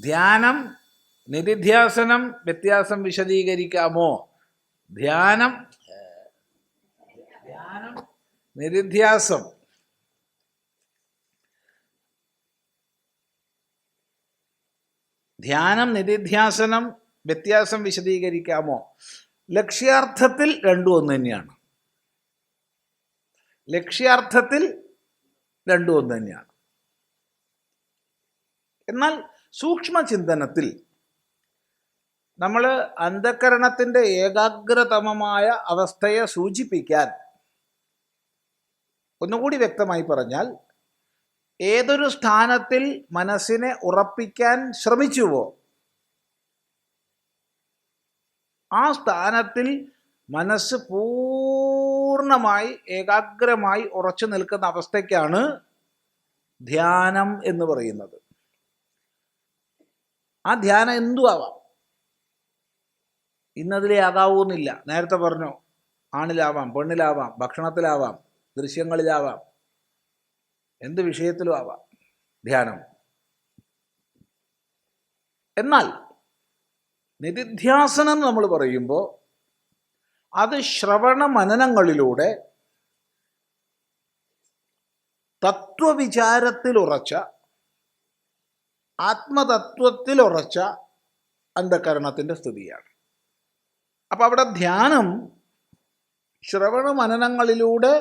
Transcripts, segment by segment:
ധ്യാനം നിധിധ്യാസനം വ്യത്യാസം വിശദീകരിക്കാമോ? ധ്യാനം ധ്യാനം നിരുധ്യാസം ധ്യാനം നിരുധ്യാസനം വ്യത്യാസം വിശദീകരിക്കാമോ? ലക്ഷ്യാർത്ഥത്തിൽ രണ്ടും ഒന്ന് തന്നെയാണ്. ലക്ഷ്യാർത്ഥത്തിൽ രണ്ടും ഒന്ന് തന്നെയാണ്. എന്നാൽ സൂക്ഷ്മചിന്തനത്തിൽ നമ്മൾ അന്ധകരണത്തിന്റെ ഏകാഗ്രതമമായ അവസ്ഥയെ സൂചിപ്പിക്കാൻ ഒന്നുകൂടി വ്യക്തമായി പറഞ്ഞാൽ ഏതൊരു സ്ഥാനത്തിൽ മനസ്സിനെ ഉറപ്പിക്കാൻ ശ്രമിച്ചുവോ ആ സ്ഥാനത്തിൽ മനസ്സ് പൂർണമായി ഏകാഗ്രമായി ഉറച്ചു നിൽക്കുന്ന അവസ്ഥയ്ക്കാണ് ധ്യാനം എന്ന് പറയുന്നത്. ആ ധ്യാനം എന്തു ആവാം ഇന്നതിലേ ആകാവൂന്നില്ല. നേരത്തെ പറഞ്ഞു ആണിലാവാം പെണ്ണിലാവാം ഭക്ഷണത്തിലാവാം ദൃശ്യങ്ങളിലാവാം. എന്ത് വിഷയത്തിലും ആവാം ധ്യാനം. എന്നാൽ നിധിധ്യാസനം നമ്മൾ പറയുമ്പോൾ അത് ശ്രവണ മനനങ്ങളിലൂടെ തത്വവിചാരത്തിൽ ഉറച്ച ആത്മതത്വത്തിൽ ഉറച്ച അന്ധകരണത്തിന്റെ സ്ഥിതിയാണ്. അപ്പം അവിടെ ധ്യാനം ശ്രവണ മനനങ്ങളിലൂടെ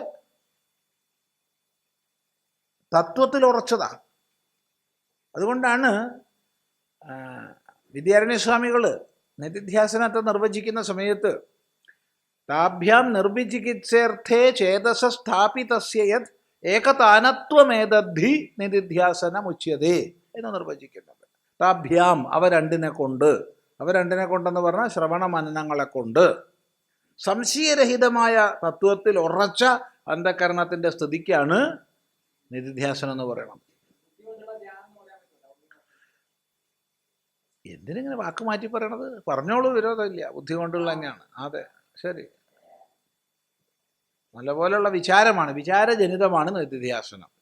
തത്വത്തിൽ ഉറച്ചതാണ് അതുകൊണ്ടാണ് വിദ്യാരണ്യസ്വാമികൾ നിതിധ്യാസനത്തെ നിർവചിക്കുന്ന സമയത്ത് താഭ്യാം നിർവിചികിത്സേർത്ഥേ ചേതസ സ്ഥാപിതസ്യ യത് ഏകതാനത്വമേതദ്ധി നിധിധ്യാസനമുച്യതേ എന്ന് നിർവചിക്കുന്നുണ്ട് താഭ്യാം അവ രണ്ടിനെ കൊണ്ട്. അവ രണ്ടിനെ കൊണ്ടെന്ന് പറഞ്ഞാൽ ശ്രവണ മനനങ്ങളെ കൊണ്ട്. സംശയരഹിതമായ തത്വത്തിൽ ഉറച്ച അന്ധകരണത്തിന്റെ സ്ഥിതിക്കാണ് നിധിധ്യാസനം എന്ന് പറയണം. എന്തിനെങ്ങനെ വാക്ക് മാറ്റി പറയണത്? പറഞ്ഞോളൂ വിരോധമില്ല. ബുദ്ധി കൊണ്ടുള്ള തന്നെയാണ്. അതെ ശരി. നല്ലപോലെയുള്ള വിചാരമാണ്. വിചാരജനിതമാണ് നിധിധ്യാസനം.